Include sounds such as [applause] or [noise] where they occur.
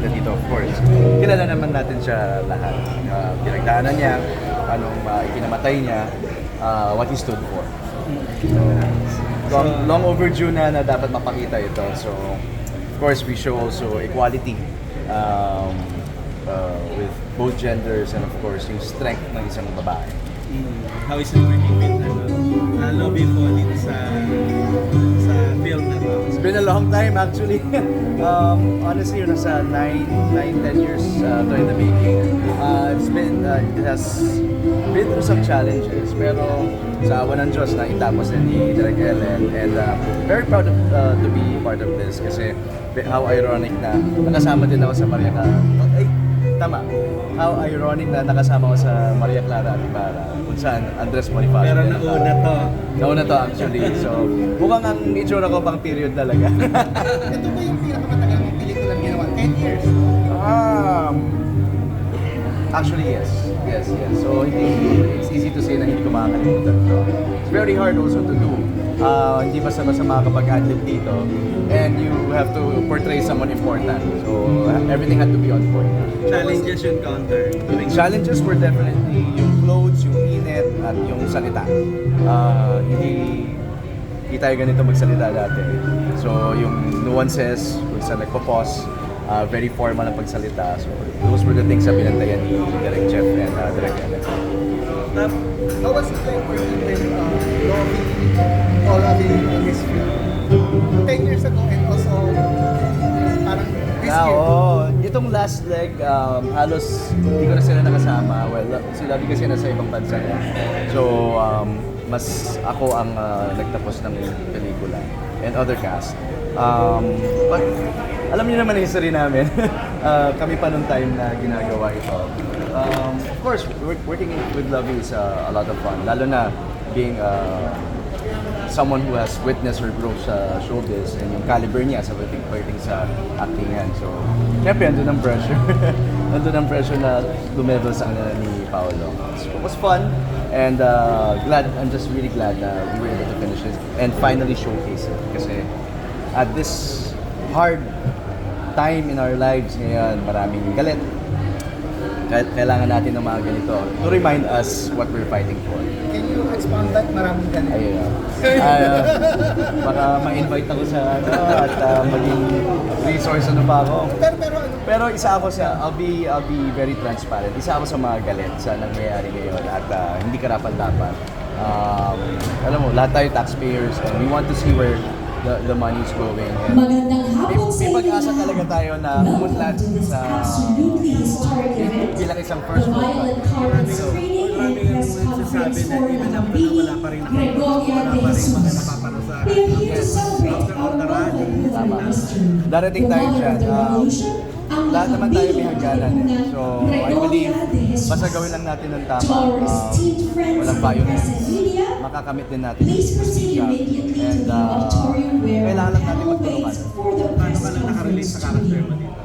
Tita Tito, of course. Kilala naman natin siya lahat. Uh, pinagdaanan niya, anong uh, ikinamatay niya, uh, what he stood for. Long, long overdue na na dapat mapakita ito. So, of course, we show also equality um, uh, with both genders and of course, yung strength ng isang babae. Mm. How is it working with ano, uh, lobby dito sa long time actually. [laughs] um, honestly, yun nasa 9, 9, 10 years uh, to in the making. Uh, it's been, uh, it has been through some challenges. Pero sa awa ng Diyos na itapos na ni Direk Ellen. And uh, very proud of, uh, to be part of this kasi how ironic na nakasama din ako sa Maria Clara. Ay, tama. How ironic na nakasama ko sa Maria Clara at Ibarra kung saan Andres Bonifacio. Pero din nauna nakasama. to. Nauna to actually. So, mukhang ang itsura ko pang period talaga. [laughs] Ito ba yung pinakamatagal mong pelikulang ginawa? 10 years. um, actually, yes. Yes, yes. So, hindi, it's easy to say na hindi ko makakalimutan to. It's very hard also to do. Uh, hindi basta-basta makakapag-adlib dito. And you have to portray someone important. So, everything had to be on point. Challenges yung counter. Doing Challenges were definitely yung clothes, yung init, at yung salita. Uh, hindi, hindi tayo ganito magsalita dati. So, yung nuances, kung saan nagpo-pause, uh, very formal ang pagsalita. So, those were the things na binantayan ni Direk Jeff and uh, Ellen. Tap, How was it like working with uh, year. oo. Itong last leg, um, halos hindi ko na sila nakasama. Well, si Lovie kasi nasa ibang bansa na. So, um, mas ako ang uh, nagtapos ng pelikula and other cast. Um, but, alam niyo naman yung history namin. uh, [laughs] kami pa nung time na ginagawa ito. Um, of course, work- working with Lovie is uh, a lot of fun. Lalo na being uh, someone who has witnessed her growth sa showbiz and yung caliber niya sa pagdating, pagdating sa actingan. So, syempre, andun ang pressure. [laughs] andun ang pressure na lumevel sa kanila ni Paolo. So, it was fun and uh, glad, I'm just really glad na we were able to finish it and finally showcase it. Kasi at this hard time in our lives ngayon, maraming galit. Kaya- Kailangan natin ng mga ganito to remind us what we're fighting for. Can you expound that? Maraming ganun. Ayun. Uh, baka ma-invite ako sa ano at uh, maging resource ano pa ako. Pero, pero ano, Pero isa ako sa, I'll be, I'll be very transparent. Isa ako sa mga galit sa nangyayari ngayon at uh, hindi karapat-dapat. Um, alam mo, lahat tayo taxpayers and we want to see where the, the money is going. And Magandang may, sa may pag-asa talaga tayo na Welcome umunlad to this sa bilang isang first world country. Carpet Screening and Press Conference for Mabini, Gregoria de Jesus. We are here to celebrate our moment with Tama. our history. Darating The tayo mother dyan. of lahat naman tayo may hangganan eh. So, I believe, basta gawin lang natin ng tama. Um, friends walang and media, Makakamit din natin. Please yung proceed justisya. immediately to And, the uh, auditorium where kailangan lang natin panel magtulungan. waits for the paano press ka lang nakarelate conference sa to character mo begin. dito?